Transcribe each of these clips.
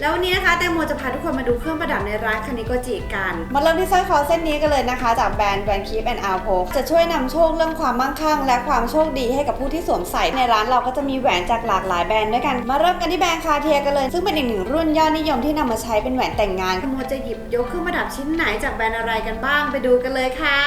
แล้ววันนี้นะคะแตงโมจะพาทุกคนมาดูเครื่องประดับในร้านคานิโกจิกัน มาเริ่มที่สร้อยคอเส้นนี้กันเลยนะคะ จากแบรนด์แบรนด์คีฟแอนด์อาร์โพจะช่วยนำโชคเรื่องความมั่งคั่ง และความโชคดีให้กับผู้ที่สวมใส่ในร้านเราก็จะมีแหวนจากหลากหลายแบรนด์ด้วยกัน มาเริ่มกันที่แบรนด์คาเทียกันเลย ซึ่งเป็นอีกหนึ่งรุ่นยอดนิยมที่นำมาใช้เป็นแหวนแต่งงานแตงโมจะหยิบยกเครื่องประดับชิ้นไหนจากแบรนด์อะไรกันบ้างไปดูกันเลยค่ะ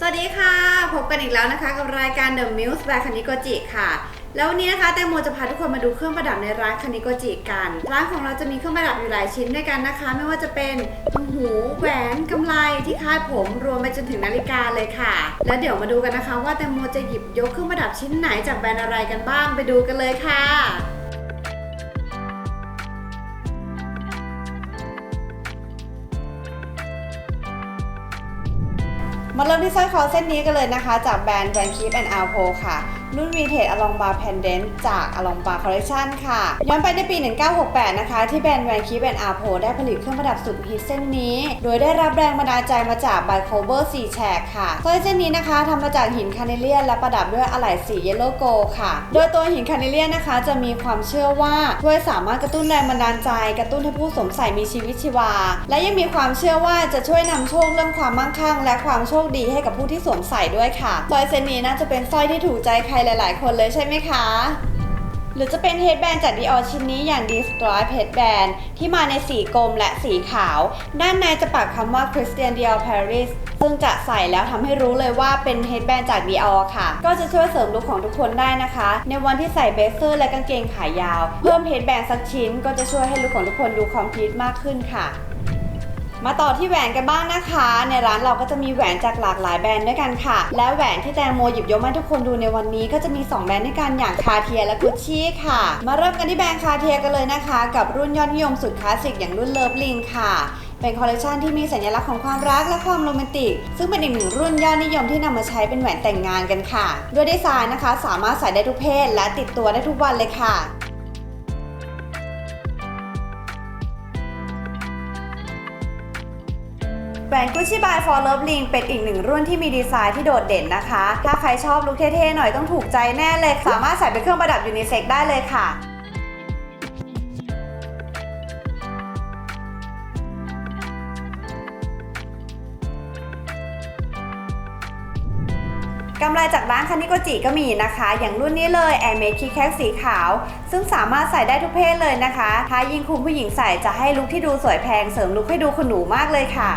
สวัสดีค่ะ พบกันอีกแล้วนะคะ กับรายการ The Muse by คานิโกจิค่ะ แล้ววันนี้นะคะแตงโมจะพาทุกคนมาดูเครื่องประดับในร้านคานิโกจิกัน ร้านของเราจะมีเครื่องประดับอยู่หลายชิ้นด้วยกันนะคะ ไม่ว่าจะเป็นตุ้งหู แหวนกำไลที่คาดผมรวมไปจนถึงนาฬิกาเลยค่ะ แล้วเดี๋ยวมาดูกันนะคะ ว่าแตงโมจะหยิบยกเครื่องประดับชิ้นไหนจากแบรนด์อะไรกันบ้างไปดูกันเลยค่ะ มาเริ่มที่สร้อยคอเส้นนี้กันเลยนะคะ จากแบรนด์แบรนด์คีฟแอนด์อาร์โพค่ะรุ่นวีเท a อลองบาร์แพนเดนจากอลองบาร์คอลเลคชันค่ะ ย้อนไปในปี 1968 นะคะ ที่แบรนด์แบรนคีฟแอนด์อาโพได้ผลิตเครื่องประดับสุดฮิตเส้นนี้ โดยได้รับแรงบันดาลใจมาจากไบโคเวอร์สีแฉกค่ะสร้อยเส้นนี้นะคะทำมาจากหินคาเนเลียนและประดับด้วยอะไหล่สีเยลโลโกค่ะ โดยตัวหินคาเนเลียนนะคะ จะมีความเชื่อว่าช่วยสามารถกระตุ้นแรงบันดาลใจ กระตุ้นให้ผู้สวมใส่มีชีวิตชีวา และยังมีความเชื่อว่าจะช่วยนำโชคเรื่องความมั่งคั่ง และความโชคดีให้กับผู้ที่สวมใส่ด้วยค่ะสร้อยเส้นนี้น่าจะเป็นสร้อยที่ถูกใจใครหลาย ๆ คนเลยใช่ไหมคะ หรือจะเป็นเฮดแบนจากดีออชิ้นนี้อย่าง Destroy Headband ที่มาในสีกรมและสีขาว ด้านในจะปักคำว่า Christian Dior Paris ซึ่งจะใส่แล้วทำให้รู้เลยว่าเป็นเฮดแบนจาก Dior ค่ะ ก็จะช่วยเสริมลุคของทุกคนได้นะคะ ในวันที่ใส่เบสเซอร์และกางเกงขายาว เพิ่มเฮดแบนสักชิ้นก็จะช่วยให้ลุคของทุกคนดูคอมพลีทมากขึ้นค่ะ มาต่อที่แหวนกันบ้างนะคะ ในร้านเราก็จะมีแหวนจากหลากหลายแบรนด์ด้วยกันค่ะ และแหวนที่แตงโมหยิบยกมาให้ทุกคนดูในวันนี้ก็จะมี 2 แบรนด์ด้วยกันอย่างคาเทียและกุชชี่ค่ะ มาเริ่มกันที่แบรนด์คาเทียกันเลยนะคะ กับรุ่นยอดนิยมสุดคลาสสิกอย่างรุ่นเลิฟลิงค่ะเป็นคอลเลคชันที่มีสัญลักษณ์ของความรักและความโรแมนติก ซึ่งเป็นอีกหนึ่งรุ่นยอดนิยมที่นำมาใช้เป็นแหวนแต่งงานกันค่ะ ด้วยดีไซน์นะคะ สามารถใส่ได้ทุกเพศ และติดตัวได้ทุกวันเลยค่ะ แหวนกุชชี่บาย for love ring เป็นอีกหนึ่งรุ่นที่มีดีไซน์ที่โดดเด่นนะคะ ถ้าใครชอบลุคเท่ๆหน่อยต้องถูกใจแน่เลย สามารถใส่เป็นเครื่องประดับยูนิเซ็กได้เลยค่ะกำไรจากร้านคานิโกจิก็มีนะคะ อย่างรุ่นนี้เลย Air m a d e Key Cap สีขาว ซึ่งสามารถใส่ได้ทุกเพศเลยนะคะ ถ้ายิ่งคุณผู้หญิงใส่จะให้ลุคที่ดูสวยแพงเสริมลุคให้ดูคุณหนูมากเลยค่ะ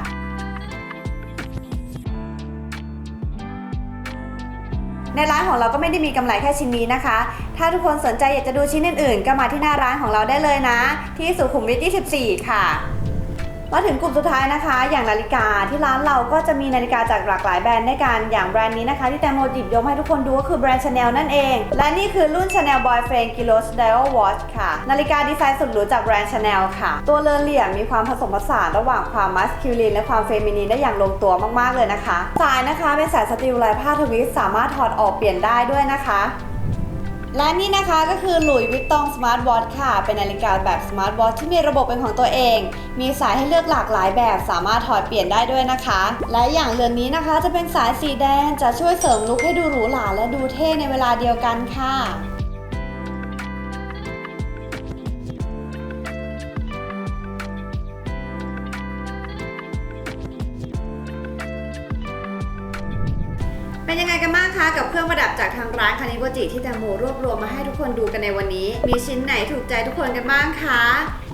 ในร้านของเราก็ไม่ได้มีกำไรแค่ชิ้นนี้นะคะ ถ้าทุกคนสนใจอยากจะดูชิ้นอื่นๆ ก็มาที่หน้าร้านของเราได้เลยนะ ที่สุขุมวิท 24 ค่ะ มาถึงกลุ่มสุดท้ายนะคะ อย่างนาฬิกาที่ร้านเราก็จะมีนาฬิกาจากหลากหลายแบรนด์ด้วยกันอย่างแบรนด์นี้นะคะ ที่แตงโมหยิบยกให้ทุกคนดูก็คือแบรนด์ Chanel นั่นเอง และนี่คือรุ่น Chanel Boyfriend Kilos Dial Watch ค่ะ นาฬิกาดีไซน์สุดหรูจากแบรนด์ Chanel ค่ะ ตัวเรือนเหลี่ยมมีความผสมผสานระหว่างความมัสคิวลินและความเฟมินีนได้อย่างลงตัวมากๆเลยนะคะ สายนะคะเป็นสายสติลลายผ้าทวิสสามารถถอดออกเปลี่ยนได้ด้วยนะคะ และนี่นะคะก็คือหลุยวิตตองสมาร์ทวอทค่ะ เป็นนาฬิกาแบบสมาร์ทวอทที่มีระบบเป็นของตัวเอง มีสายให้เลือกหลากหลายแบบสามารถถอดเปลี่ยนได้ด้วยนะคะ และอย่างเรือนนี้นะคะจะเป็นสายสีแดงจะช่วยเสริมลุคให้ดูหรูหราและดูเท่ในเวลาเดียวกันค่ะ เป็นยังไงกันบ้างคะกับเครื่องประดับจากทางร้านคานิโกจิที่แตงโมรวบรวมมาให้ทุกคนดูกันในวันนี้ มีชิ้นไหนถูกใจทุกคนกันบ้างคะ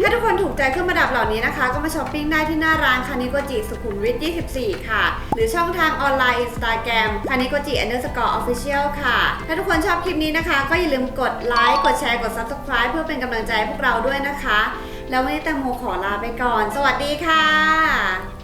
ถ้าทุกคนถูกใจเครื่องประดับเหล่านี้นะคะ ก็มาช้อปปิ้งได้ที่หน้าร้านคานิโกจิสุขุมวิท 24 ค่ะ หรือช่องทางออนไลน์ Instagram คานิโกจิ underscore official ค่ะ ถ้าทุกคนชอบคลิปนี้นะคะ ก็อย่าลืมกดไลค์กดแชร์กด subscribe เพื่อเป็นกำลังใจให้พวกเราด้วยนะคะ แล้ววันนี้แตงโมขอลาไปก่อน สวัสดีค่ะ